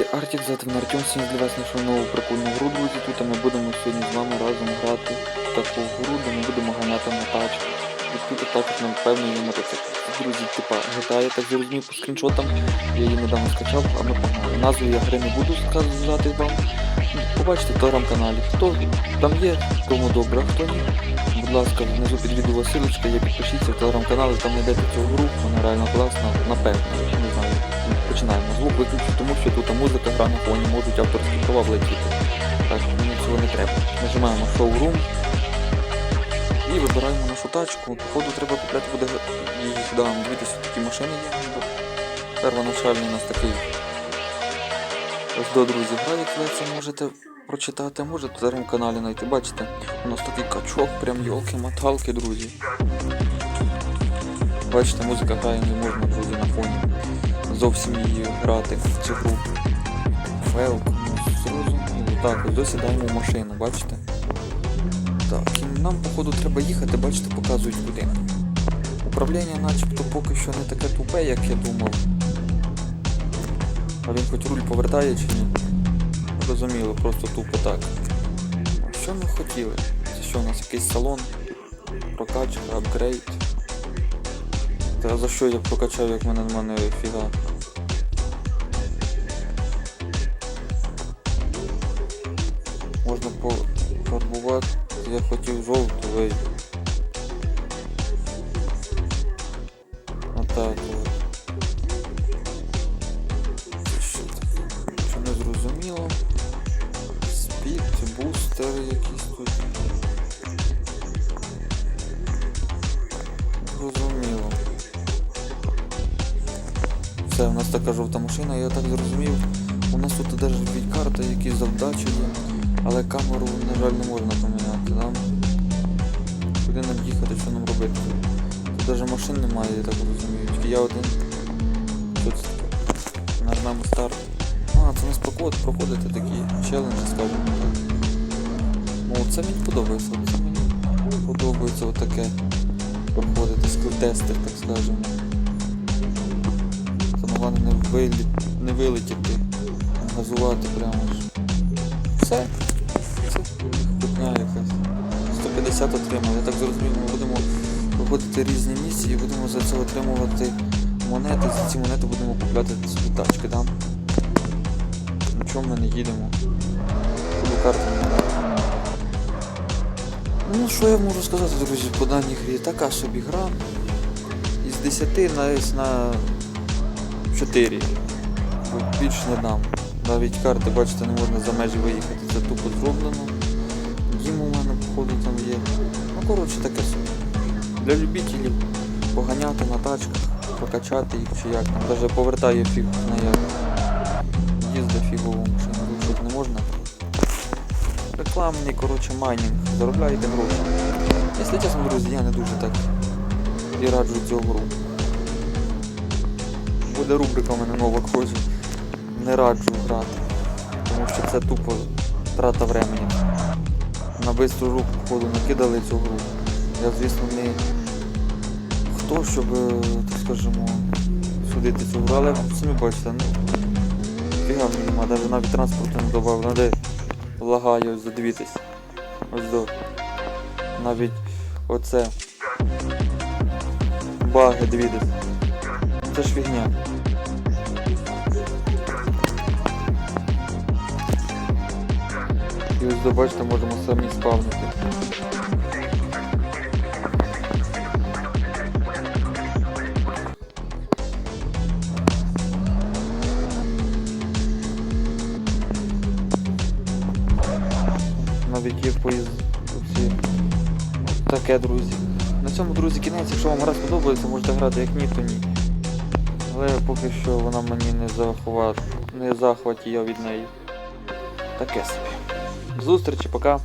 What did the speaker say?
Я Артік, мене Артем, сьогодні для вас знайшов нову прикольну гру, друзі. Тут ми будемо сьогодні з вами разом грати в таку гру, де ми будемо ганяти на тачку. І тут також нам певний є мотоцикл. Друзі, типа GTA, я так зрозумів по скріншотам. Я її недавно скачав, а ми погнали. Назву я гри не буду сказати вам. Побачите в телеграм-каналі. Хто там є, тому добре, хто ні. Будь ласка, внизу під відео ссылочка, є підпишіться в телеграм-канал, там знайдете цю гру, вона реально класна, напевно, не знаю. Починаємо. Звук виключу, тому що тут музика гра на фоні, можуть авторські права влетіти. Так, мені цього не треба. Нажимаємо шоурум і вибираємо нашу тачку. Походу треба купляти буде її сюди. Дивіться, такі машини є. Первоначальний у нас такий. Ось до друзі, гра, як ви це можете прочитати, можете в зараз каналі знайти. Бачите, у нас такий качок, прям йолки-маталки, друзі. Бачите, музика грає не можна, друзі, на фоні зовсім її грати в цю гру. Велк, ну, зрозуміло. Так, ось досідаємо в машину, бачите? Так, і нам, походу, треба їхати, бачите, показують куди. Управління начебто поки що не таке тупе, як я думав. А він хоч руль повертає чи ні? Зрозуміло, просто тупо так. Що ми хотіли? Це що у нас якийсь салон? Прокачка, апгрейд. Та за що я прокачав, як мене в мене фіга? Можна пофарбувати. Я хотів жовтий. Отак от. Що не зрозуміло. Бустер якийсь тут. Зрозуміло. Все, у нас така жовта машина, я так зрозумів. У нас тут навіть карта, які завдачі але камеру, на жаль, не можна поміняти. Нам куди нам їхати, що нам робити? Тут навіть машин немає, я так розумію. Тільки я один. Це таке? Нажмемо старт. А, це у нас проходити такі челенджі, скажімо так. Ну це мені подобається. Це мені подобається отаке проходити скрутестер, так скажемо. Саме головне не, вилі... не вилетіти, газувати прямо ж. Все. Це хутня якась. 150 отримали. Я так зрозумів, ми будемо проходити різні місії і будемо за це отримувати монети. За ці монети будемо купляти собі тачки, да? На чому ми не їдемо? Не Ну, що я можу сказати, друзі, по даній грі? Така собі гра. Із 10 навіть на 4. Бо Більше не дам. Навіть карти, бачите, не можна за межі виїхати. Це тупо зроблено. Дім у мене, походу, там є. Ну, коротше, таке собі. Для любителів поганяти на тачках, прокачати їх чи як. Навіть повертає фіг на як. Рекламний, коротше, майнінг. Заробляєте гроші. Якщо чесно, друзі, я не дуже так і раджу цю гру. Буде рубрика у мене нова кожі. Не раджу грати. Тому що це тупо трата времени. На бистру руку походу накидали цю гру. Я звісно не хто, щоб, е, так скажемо, судити цю гру, але самі бачите, ну фіга мені нема, навіть навіть транспорту не додав, надо лагає, ось оздо. Навіть оце. Баги, дивітесь. Це ж фігня. І ось до бачите, можемо самі спавнити. Навіть є поїзд всі. Таке, друзі. На цьому, друзі, кінець. Якщо вам гра сподобається, можете грати як ні, то ні. Але поки що вона мені не заховат, не захваті від неї. Таке собі. Зустрічі, пока.